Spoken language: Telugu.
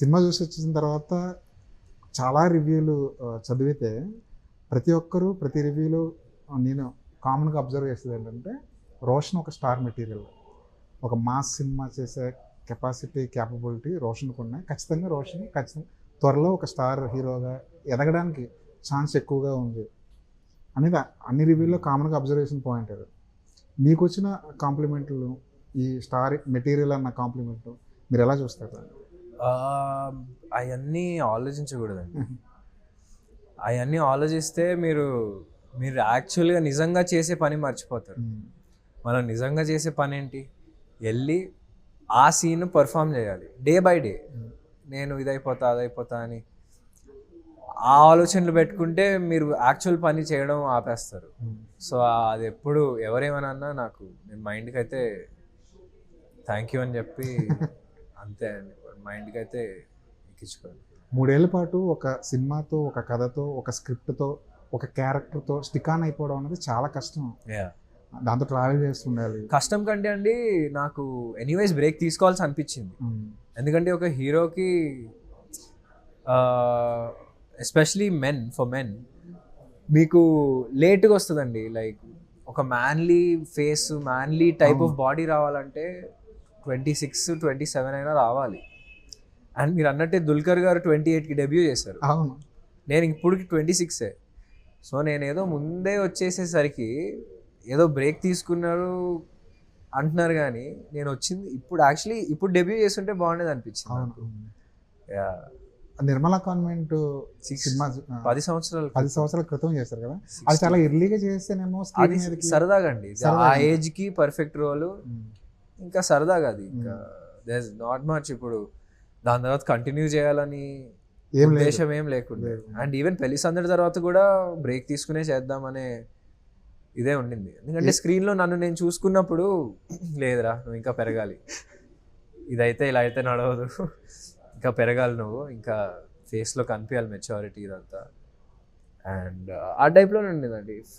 సినిమా చూసి వచ్చిన తర్వాత చాలా రివ్యూలు చదివితే ప్రతి ఒక్కరూ ప్రతి రివ్యూలో నేను కామన్గా అబ్జర్వ్ చేసేది ఏంటంటే రోషన్ ఒక స్టార్ మెటీరియల్. ఒక మాస్ సినిమా చేసే కెపాసిటీ క్యాపబిలిటీ రోషన్కి ఉన్నాయి. ఖచ్చితంగా రోషన్ ఖచ్చితంగా త్వరలో ఒక స్టార్ హీరోగా ఎదగడానికి ఛాన్స్ ఎక్కువగా ఉంది. అనేది అన్ని రివ్యూల్లో కామన్గా అబ్జర్వేషన్ పాయింట్ అది. మీకు వచ్చిన కాంప్లిమెంట్లు ఈ స్టార్ మెటీరియల్ అన్న కాంప్లిమెంట్ మీరు ఎలా చూస్తారు అవన్నీ ఆలోచించకూడదండి. అవన్నీ ఆలోచిస్తే మీరు మీరు యాక్చువల్గా నిజంగా చేసే పని మర్చిపోతారు. మనం నిజంగా చేసే పని ఏంటి? వెళ్ళి ఆ సీన్ పర్ఫామ్ చేయాలి. డే బై డే నేను ఇదైపోతా అదైపోతా అని ఆ ఆలోచనలు పెట్టుకుంటే మీరు యాక్చువల్ పని చేయడం ఆపేస్తారు. సో అది ఎప్పుడు ఎవరేమన్నా నాకు నేను మైండ్కి అయితే థ్యాంక్ యూ అని చెప్పి అంతే అండి. మైండ్కి అయితే ఎక్కించుకోండి మూడేళ్ళ పాటు ఒక సినిమాతో ఒక కథతో ఒక స్క్రిప్ట్తో ఒక క్యారెక్టర్తో స్టిక్ ఆన్ అయిపోవడం అనేది చాలా కష్టం. దాంతో ట్రావెల్ చేస్తుండాలి కష్టం కంటే అండి నాకు ఎనీవేస్ బ్రేక్ తీసుకోవాల్సి అనిపించింది. ఎందుకంటే ఒక హీరోకి ఎస్పెషలీ మెన్ ఫర్ మెన్ మీకు లేట్గా వస్తుందండి. లైక్ ఒక manly face manly type of body రావాలంటే ట్వంటీ సిక్స్ ట్వంటీ సెవెన్ అయినా రావాలి. అండ్ మీరు అన్నట్టే దుల్కర్ గారు ట్వంటీ ఎయిట్కి డెబ్యూ చేశారు. అవును. నేను ఇప్పటికి ట్వంటీ సిక్సే. సో నేను ఏదో ముందే వచ్చేసేసరికి ఏదో బ్రేక్ తీసుకున్నారు అంటున్నారు కానీ నేను వచ్చింది ఇప్పుడు యాక్చువల్లీ ఇప్పుడు డెబ్యూ చేస్తుంటే బాగుండేది అనిపించింది. నిర్మలా కాన్వెంట్ సినిమా పది సంవత్సరాలు పది సంవత్సరాల క్రితం చేశారు కదా? అది చాలా ఎర్లీగా చేస్తేనేమో సరదాగా అండి. ఆ. ఏజ్కి పర్ఫెక్ట్ రోల్. ఇంకా సరదాగా అది. ఇంకా దేర్ నాట్ మచ్ ఇప్పుడు దాని తర్వాత కంటిన్యూ చేయాలని ఏం ఉద్దేశం ఏం లేకుండా. అండ్ ఈవెన్ పెళ్ళి సందడి తర్వాత కూడా బ్రేక్ తీసుకునే చేద్దామనే ఇదే ఉండింది. ఎందుకంటే స్క్రీన్లో నన్ను నేను చూసుకున్నప్పుడు లేదురా నువ్వు ఇంకా పెరగాలి. ఇదైతే ఇలా అయితే నడవదు. ఇంకా పెరగాలి నువ్వు. ఇంకా ఫేస్లో కనిపించాలి మెచ్యూరిటీ ఇదంతా. అండ్ ఆ టైప్లో ఉండిందండి.